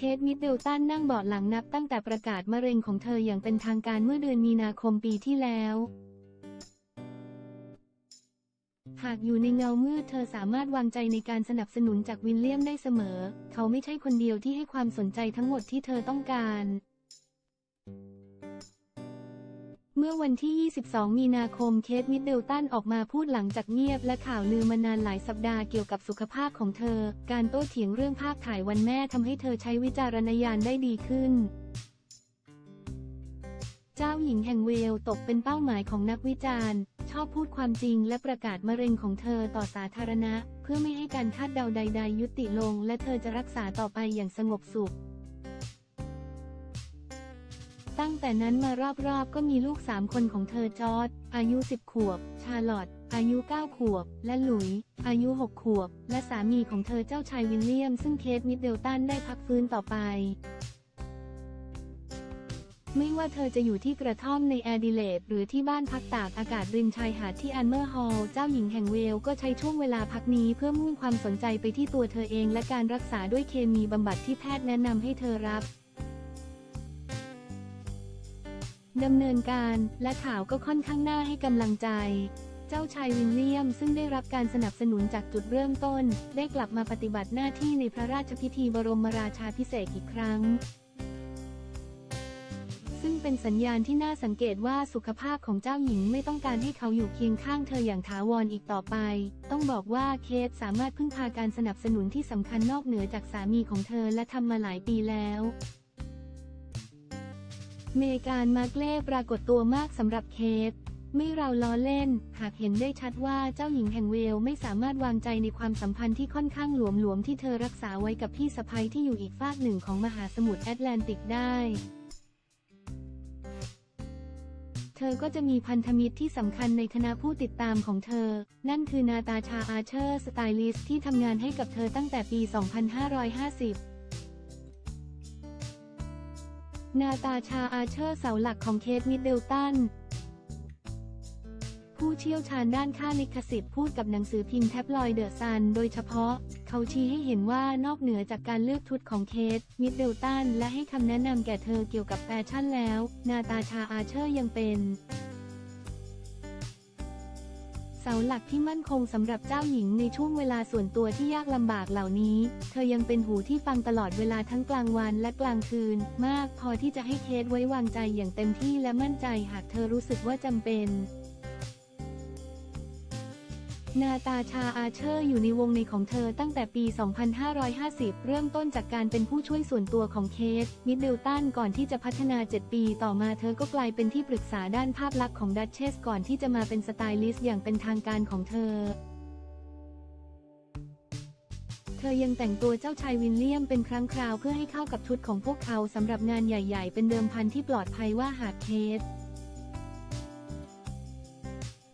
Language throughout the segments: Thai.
คท มิดเดิลตันนั่งเบาะหลังนับตั้งแต่ประกาศมะเร็งของเธออย่างเป็นทางการเมื่อเดือนมีนาคมปีที่แล้ว หากอยู่ในเงามืดเธอสามารถวางใจในการสนับสนุนจากวินเลียมได้เสมอ เขาไม่ใช่คนเดียวที่ให้ความสนใจทั้งหมดที่เธอต้องการ เมื่อวันที่ 22 มีนาคม เคท มิดเดิลตันออกมาพูดหลังจากเงียบและข่าวลือมานานหลายสัปดาห์เกี่ยวกับสุขภาพของเธอ การโต้เถียงเรื่องภาพถ่ายวันแม่ทำให้เธอใช้วิจารณญาณได้ดีขึ้น เจ้าหญิงแห่งเวลตกเป็นเป้าหมายของนักวิจารณ์ ชอบพูดความจริงและประกาศมะเร็งของเธอต่อสาธารณะ เพื่อไม่ให้การคาดเดาใด ๆ ยุติลง และเธอจะรักษาต่อไปอย่างสงบสุข ตั้งแต่นั้นมารอบๆ ก็มีลูกสามคนของเธอจอร์ดอายุ 10 ขวบ ชาร์ลอตอายุ 9 ขวบ และหลุย อายุ 6 ขวบ และสามีของเธอเจ้าชายวิลเลียม ซึ่งเคทมิดเดิลตันได้พักฟื้นต่อไป ไม่ว่าเธอจะอยู่ที่กระท่อมในแอดิเลดหรือที่บ้านพักตากอากาศริมชายหาดที่อันเมอร์ฮอลล์เจ้าหญิงแห่งเวลก็ใช้ช่วงเวลาพักนี้เพื่อมุ่งความสนใจไปที่ตัวเธอเองและการรักษาด้วยเคมีบำบัดที่แพทย์แนะนำให้เธอรับ ดำเนินการและข่าวก็ค่อนข้างน่าให้กำลังใจ เจ้าชายวิลเลียมซึ่งได้รับการสนับสนุนจากจุดเริ่มต้น ได้กลับมาปฏิบัติหน้าที่ในพระราชพิธีบรมราชาพิเศษอีกครั้ง ซึ่งเป็นสัญญาณที่น่าสังเกตว่าสุขภาพของเจ้าหญิงไม่ต้องการให้เขาอยู่เคียงข้างเธออย่างถาวรอีกต่อไป ต้องบอกว่าเคทสามารถพึ่งพาการสนับสนุนที่สำคัญนอกเหนือจากสามีของเธอและทำมาหลายปีแล้ว เมกานมาร์กเล่ปรากฏตัวมากสำหรับเคทไม่เราล้อเล่น หากเห็นได้ชัดว่าเจ้าหญิงแห่งเวลไม่สามารถวางใจในความสัมพันธ์ที่ค่อนข้างหลวมๆที่เธอรักษาไว้กับพี่สะใภ้ที่อยู่อีกฝากหนึ่งของมหาสมุทรแอตแลนติกได้ เธอก็จะมีพันธมิตรที่สำคัญในคณะผู้ติดตามของเธอ นั่นคือนาตาชาอาเชอร์สไตลิสต์ที่ทำงานให้กับเธอตั้งแต่ปี 2550 นาตาชาอาเชอร์เสาหลักของเคทมิดเดิลตัน ผู้เชี่ยวชาญด้านค่าลิขสิทธิ์พูดกับหนังสือพิมพ์แท็บลอยเดอะซัน โดยเฉพาะ เขาชี้ให้เห็นว่านอกเหนือจากการเลือกชุดของเคทมิดเดิลตันและให้คำแนะนำแก่เธอเกี่ยวกับแฟชั่นแล้ว นาตาชาอาเชอร์ยังเป็นาหลักที่มั่นคงสำหรับเจ้าหญิงในช่วงเวลาส่วนตัวที่ยากลำบากเหล่านี้ เธอยังเป็นหูที่ฟังตลอดเวลาทั้งกลางวันและกลางคืน มากพอที่จะให้เคสไว้วางใจอย่างเต็มที่และมั่นใจหากเธอรู้สึกว่าจำเป็น นาตาชาอาเชอร์อยู่ในวงในของเธอตั้งแต่ปี 2550 เริ่มต้นจากการเป็นผู้ช่วยส่วนตัวของเคท มิดเดิลตันก่อนที่จะพัฒนา 7 ปี ต่อมาเธอก็กลายเป็นที่ปรึกษาด้านภาพลักษณ์ของดัชเชสก่อนที่จะมาเป็นสไตลิสต์อย่างเป็นทางการของเธอเธอยังแต่งตัวเจ้าชายวิลเลียมเป็นครั้งคราวเพื่อให้เข้ากับชุดของพวกเขาสำหรับงานใหญ่ ๆ เป็นเดิมพันที่ปลอดภัยว่าหากเคท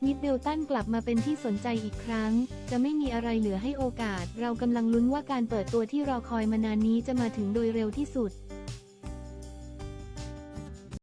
มิดเดิลตันกลับมาเป็นที่สนใจอีกครั้ง จะไม่มีอะไรเหลือให้โอกาส เรากำลังลุ้นว่าการเปิดตัวที่รอคอยมานานนี้จะมาถึงโดยเร็วที่สุด